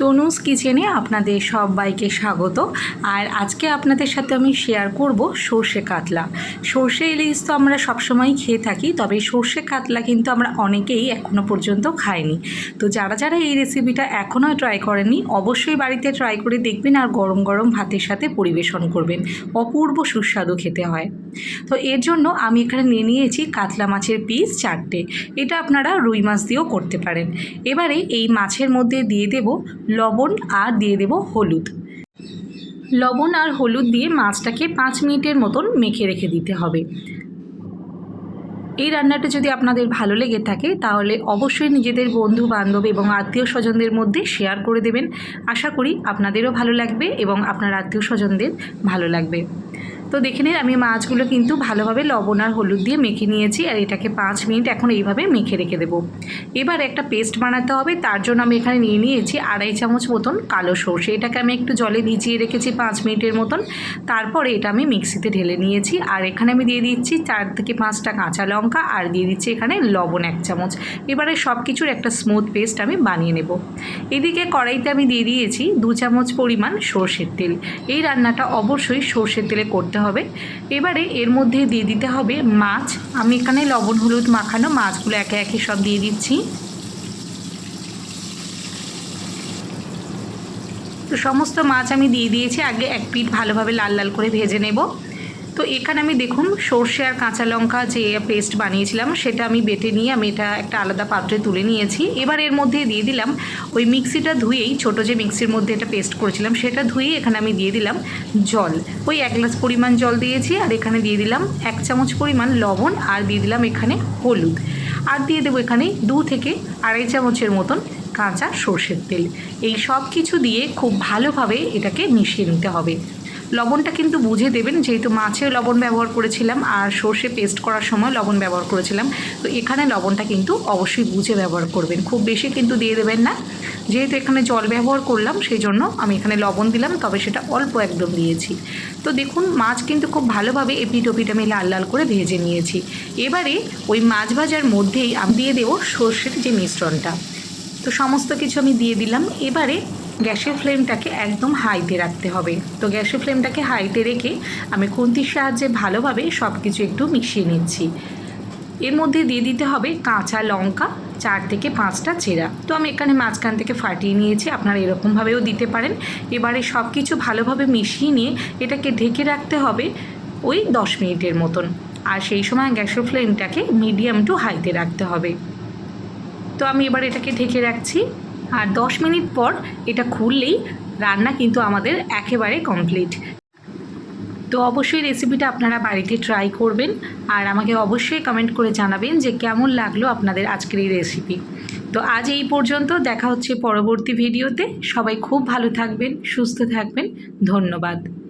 তনুজ কিচেনে আপনাদের সবাইকে স্বাগত। আর আজকে আপনাদের সাথে আমি শেয়ার করব সর্ষে কাতলা। সর্ষে ইলিশ তো আমরা সবসময় খেয়ে থাকি, তবে সর্ষে কাতলা কিন্তু আমরা অনেকেই এখনও পর্যন্ত খাইনি। তো যারা যারা এই রেসিপিটা এখনও ট্রাই করেননি, অবশ্যই বাড়িতে ট্রাই করে দেখবেন আর গরম গরম ভাতের সাথে পরিবেশন করবেন। অপূর্ব সুস্বাদু খেতে হয়। তো এর জন্য আমি এখানে নিয়ে নিয়েছি কাতলা মাছের পিস চারটে। এটা আপনারা রুই মাছ দিয়েও করতে পারেন। এবারে এই মাছের মধ্যে দিয়ে দেব লবণ আর দিয়ে দেব হলুদ। লবণ আর হলুদ দিয়ে মাছটাকে পাঁচ মিনিটের মতন মেখে রেখে দিতে হবে। এই রান্নাটা যদি আপনাদের ভালো লেগে থাকে, তাহলে অবশ্যই নিজেদের বন্ধু বান্ধব এবং আত্মীয় স্বজনদের মধ্যে শেয়ার করে দেবেন। আশা করি আপনাদেরও ভালো লাগবে এবং আপনার আত্মীয় স্বজনদের ভালো লাগবে। তো দেখে নিন আমি মাছগুলো কিন্তু ভালোভাবে লবণ আর হলুদ দিয়ে মেখে নিয়েছি আর এটাকে পাঁচ মিনিট এখন এইভাবে মেখে রেখে দেবো। এবার একটা পেস্ট বানাতে হবে, তার জন্য আমি এখানে নিয়ে নিয়েছি আড়াই চামচ মতন কালো সর্ষে। এটাকে আমি একটু জলে ভিজিয়ে রেখেছি পাঁচ মিনিটের মতন। তারপরে এটা আমি মিক্সিতে ঢেলে নিয়েছি আর এখানে আমি দিয়ে দিচ্ছি চার থেকে পাঁচটা কাঁচা লঙ্কা আর দিয়ে দিচ্ছি এখানে লবণ এক চামচ। এবারে সব কিছুর একটা স্মুথ পেস্ট আমি বানিয়ে নেব। এদিকে কড়াইতে আমি দিয়ে দিয়েছি দু চামচ পরিমাণ সর্ষের তেল। এই রান্নাটা অবশ্যই সর্ষের তেলে করতে হবে। এবারে এর মধ্যে দিয়ে দিতে হবে মাছ। আমি এখানে লবণ, হলুদ মাখানো মাছগুলো একে একে সব দিয়ে দিচ্ছি। তো সমস্ত মাছ আমি দিয়ে দিয়েছি। আগে এক পিঠ ভালোভাবে লাল লাল করে ভেজে নেব। তো এখানে আমি দেখুন সর্ষে আর কাঁচা লঙ্কা যে পেস্ট বানিয়েছিলাম, সেটা আমি বেটে নিয়ে আমি এটা একটা আলাদা পাত্রে তুলে নিয়েছি। এবার এর মধ্যে দিয়ে দিলাম ওই মিক্সিটা ধুয়েই, ছোটো যে মিক্সির মধ্যে এটা পেস্ট করেছিলাম, সেটা ধুয়েই এখানে আমি দিয়ে দিলাম জল। ওই এক গ্লাস পরিমাণ জল দিয়েছি আর এখানে দিয়ে দিলাম এক চামচ পরিমাণ লবণ আর দিয়ে দিলাম এখানে হলুদ। আর দিয়ে দেবো এখানে দু থেকে আড়াই চামচের মতন কাঁচা সর্ষের তেল। এই সব কিছু দিয়ে খুব ভালোভাবে এটাকে মিশিয়ে নিতে হবে। লবণটা কিন্তু বুঝে দেবেন, যেহেতু মাছেও লবণ ব্যবহার করেছিলাম আর সর্ষে পেস্ট করার সময় লবণ ব্যবহার করেছিলাম, তো এখানে লবণটা কিন্তু অবশ্যই বুঝে ব্যবহার করবেন। খুব বেশি কিন্তু দিয়ে দেবেন না। যেহেতু এখানে জল ব্যবহার করলাম, সেই জন্য আমি এখানে লবণ দিলাম, তবে সেটা অল্প একদম দিয়েছি। তো দেখুন, মাছ কিন্তু খুব ভালোভাবে এপিট ওপিট আমি লাল লাল করে ভেজে নিয়েছি। এবারে ওই মাছ ভাজার মধ্যেই আমি দিয়ে দেবো সর্ষের যে মিশ্রণটা। তো সমস্ত কিছু আমি দিয়ে দিলাম। এবারে গ্যাসের ফ্লেমটাকে একদম হাইতে রাখতে হবে। তো গ্যাসের ফ্লেমটাকে হাইতে রেখে আমি খুন্তির সাহায্যে ভালোভাবে সব কিছু একটু মিশিয়ে নিচ্ছি। এর মধ্যে দিয়ে দিতে হবে কাঁচা লঙ্কা, চার থেকে পাঁচটা চেরা। তো আমি এখানে মাঝখান থেকে ফাটিয়ে নিয়েছি, আপনারা এরকমভাবেও দিতে পারেন। এবারে সব কিছু ভালোভাবে মিশিয়ে নিয়ে এটাকে ঢেকে রাখতে হবে ওই দশ মিনিটের মতন। আর সেই সময় গ্যাসের ফ্লেমটাকে মিডিয়াম টু হাইতে রাখতে হবে। তো আমি এবার এটাকে ঢেকে রাখছি। আর দশ মিনিট পর এটা খুললেই রান্না কিন্তু আমাদের একেবারে কমপ্লিট তো অবশ্যই রেসিপিটা আপনারা বাড়িতে ট্রাই করবেন আর আমাকে অবশ্যই কমেন্ট করে জানাবেন যে কেমন লাগল আপনাদের আজকের এই রেসিপি তো আজ এই পর্যন্ত, দেখা হচ্ছে পরবর্তী ভিডিওতে সবাই খুব ভালো থাকবেন, সুস্থ থাকবেন। ধন্যবাদ।